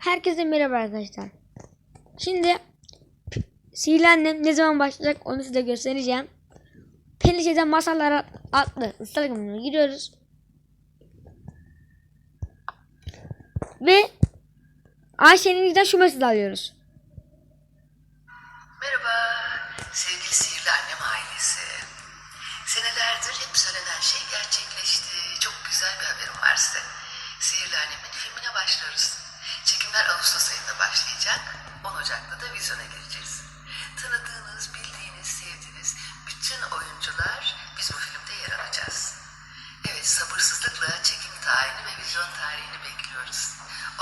Herkese merhaba arkadaşlar. Şimdi Sihirli Annem ne zaman başlayacak onu size göstereceğim. Pelişe'den masallara adlı Instagram'ına giriyoruz. Ve Ayşe'nin yüzden şu mesajı alıyoruz. Merhaba sevgili sihirli annem ailesi. Senelerdir hep söylenen şey gerçekleşti. Çok güzel bir haberim var size. Sihirli annemin filmine başlıyoruz. Çekimler Ağustos ayında başlayacak. 10 Ocak'ta da vizyona gireceğiz. Tanıdığınız, bildiğiniz, sevdiğiniz bütün oyuncular biz bu filmde yer alacağız. Evet sabırsızlıkla çekim tarihini ve vizyon tarihini bekliyoruz.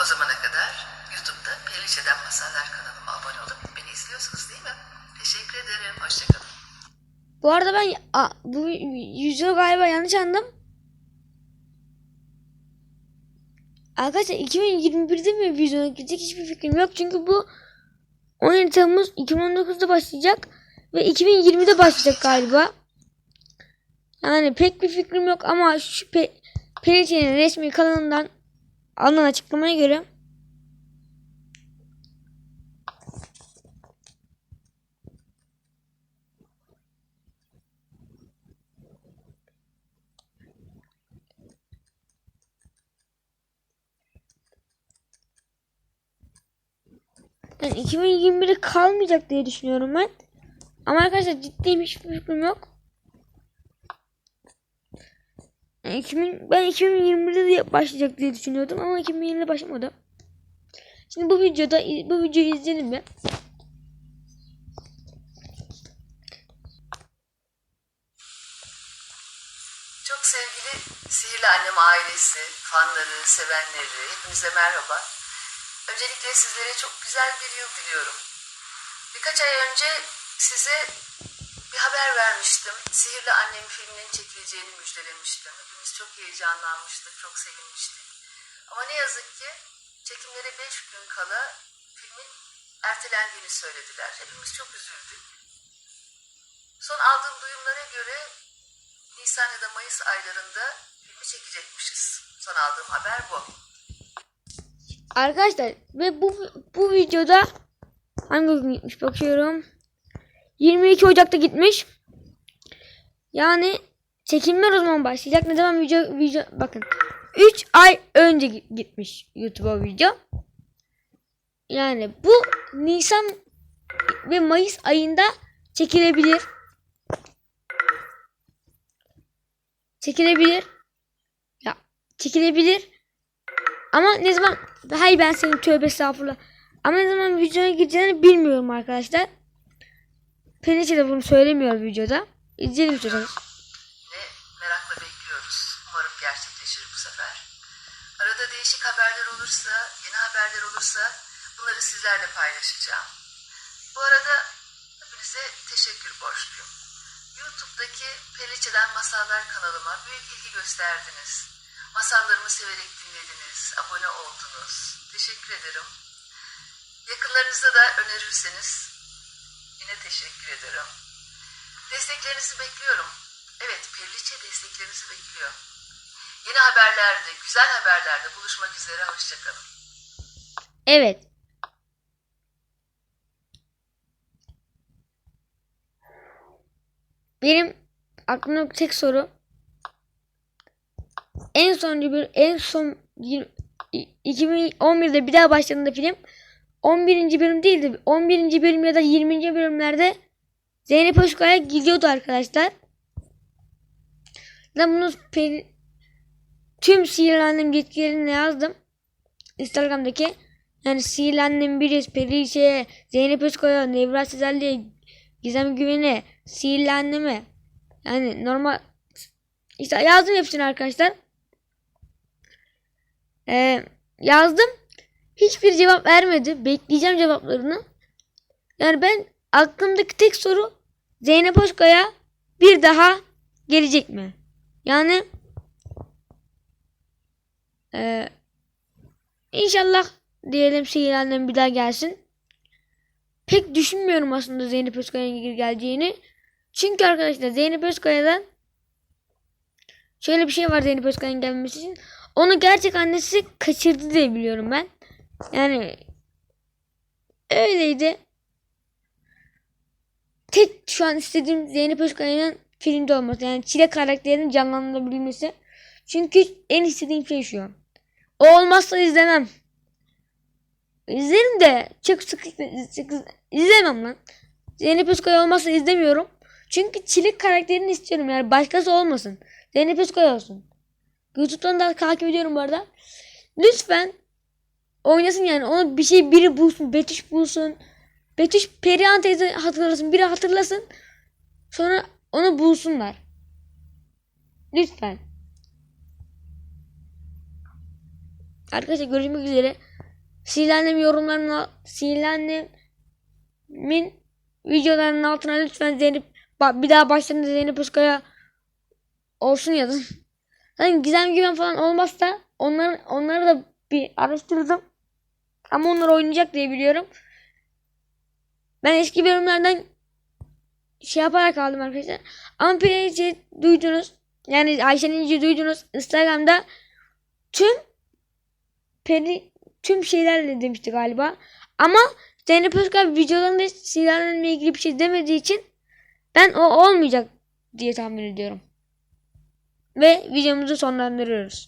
O zamana kadar YouTube'da Periliçe'den Masallar kanalıma abone olup beni izliyorsunuz değil mi? Teşekkür ederim. Hoşçakalın. Bu arada ben a, bu yüzü galiba yanlış anladım. Arkadaşlar 2021'de mi vizyona girecek hiçbir fikrim yok. Çünkü bu 17 Temmuz 2019'da başlayacak ve 2020'de başlayacak galiba. Yani pek bir fikrim yok ama şu pe resmi kanalından alınan açıklamaya göre yani 2021'de kalmayacak diye düşünüyorum ben. Ama arkadaşlar ciddiyim hiçbir fikrim yok. Yani 2000, ben 2021'de de başlayacak diye düşünüyordum ama 2020'de başlamadı. Şimdi bu videoda bu videoyu izleyelim mi? Çok sevgili Sihirli Annem ailesi, fanları, sevenleri, hepinize merhaba. Öncelikle sizlere çok güzel bir yıl diliyorum. Birkaç ay önce size bir haber vermiştim. Sihirli Annem filminin çekileceğini müjdelemiştim. Hepimiz çok heyecanlanmıştık, çok sevinmiştik. Ama ne yazık ki çekimlere 5 gün kala filmin ertelendiğini söylediler. Hepimiz çok üzüldük. Son aldığım duyumlara göre Nisan ya da Mayıs aylarında filmi çekecekmişiz. Son aldığım haber bu. Arkadaşlar ve bu bu videoda hangi gün gitmiş bakıyorum. 22 Ocak'ta gitmiş. Yani çekimler o zaman başlayacak. Ne zaman video video bakın. 3 ay önce gi- gitmiş YouTube'a video. Yani bu Nisan ve Mayıs ayında çekilebilir. Çekilebilir. Ya çekilebilir. Ama ne zaman hayır ben senin tövbe estağfurullah. Ama ne zaman videoya gireceğini bilmiyorum arkadaşlar. Peniçe de bunu söylemiyor videoda. İzleyelim istiyorsanız. Ve merakla bekliyoruz. Umarım gerçekleşir bu sefer. Arada değişik haberler olursa, yeni haberler olursa bunları sizlerle paylaşacağım. Bu arada hepinize teşekkür borçluyum. YouTube'daki Periliçe'den Masallar kanalıma büyük ilgi gösterdiniz. Masallarımı severek dinlediniz, abone oldunuz. Teşekkür ederim. Yakınlarınızda da önerirseniz yine teşekkür ederim. Desteklerinizi bekliyorum. Evet, Periliçe desteklerinizi bekliyor. Yeni haberlerde, güzel haberlerde buluşmak üzere. Hoşçakalın. Evet. Benim aklımda tek soru en sonuncu bir en son yir- i- 2011'de bir daha başladığında film 11. bölüm değildi. 11. bölüm ya da 20. bölümlerde Zeynep Özkaya gidiyordu arkadaşlar. Ben bunu tüm sihirli annem yetkilerini yazdım. Instagram'daki. Yani Sihirli Annem Biriz, Perişe, Zeynep Özkoya, Nevra Sezerli, Gizem Güven'e, Sihirli. Yani normal işte yazdım hepsini arkadaşlar. Ee, yazdım. Hiçbir cevap vermedi. Bekleyeceğim cevaplarını. Yani ben aklımdaki tek soru Zeynep Özkoya bir daha gelecek mi? Yani ee, İnşallah diyelim Annem bir daha gelsin. Pek düşünmüyorum aslında Zeynep Özkaya'nın geleceğini. Çünkü arkadaşlar Zeynep Özkaya'dan şöyle bir şey var Zeynep Özkaya'nın gelmesi için. Onu gerçek annesi kaçırdı diye biliyorum ben. Yani öyleydi. Tek şu an istediğim Zeynep Özkaya'nın filmde olması. Yani Çile karakterinin canlandırılabilmesi. Çünkü en istediğim şey şu. O olmazsa izlemem. İzlerim de çok sık, sık izlemem lan. Zeynep Özkaya olmazsa izlemiyorum. Çünkü Çilek karakterini istiyorum yani başkası olmasın. Zeynep Özkaya olsun. YouTube'dan da takip ediyorum bu arada. Lütfen oynasın yani. Onu bir şey biri bulsun. Betüş bulsun. Betüş Perihan teyze hatırlasın. Biri hatırlasın. Sonra onu bulsunlar. Lütfen. Arkadaşlar görüşmek üzere. Sihirlendim yorumlarına Sihirlendimin videolarının altına lütfen Zeynep bir daha başlarında Zeynep Özkaya olsun yazın. Zaten Gizem Güven falan olmazsa onları, onları da bir araştırdım. Ama onlar oynayacak diye biliyorum. Ben eski bölümlerden şey yaparak aldım arkadaşlar. Ama Pirate'i duydunuz. Yani Ayşe'nin duydunuz. Instagram'da tüm peri tüm şeylerle demişti galiba. Ama Zeynep Özkan videolarında silahlarla ilgili bir şey demediği için ben o olmayacak diye tahmin ediyorum. Ve videomuzu sonlandırıyoruz.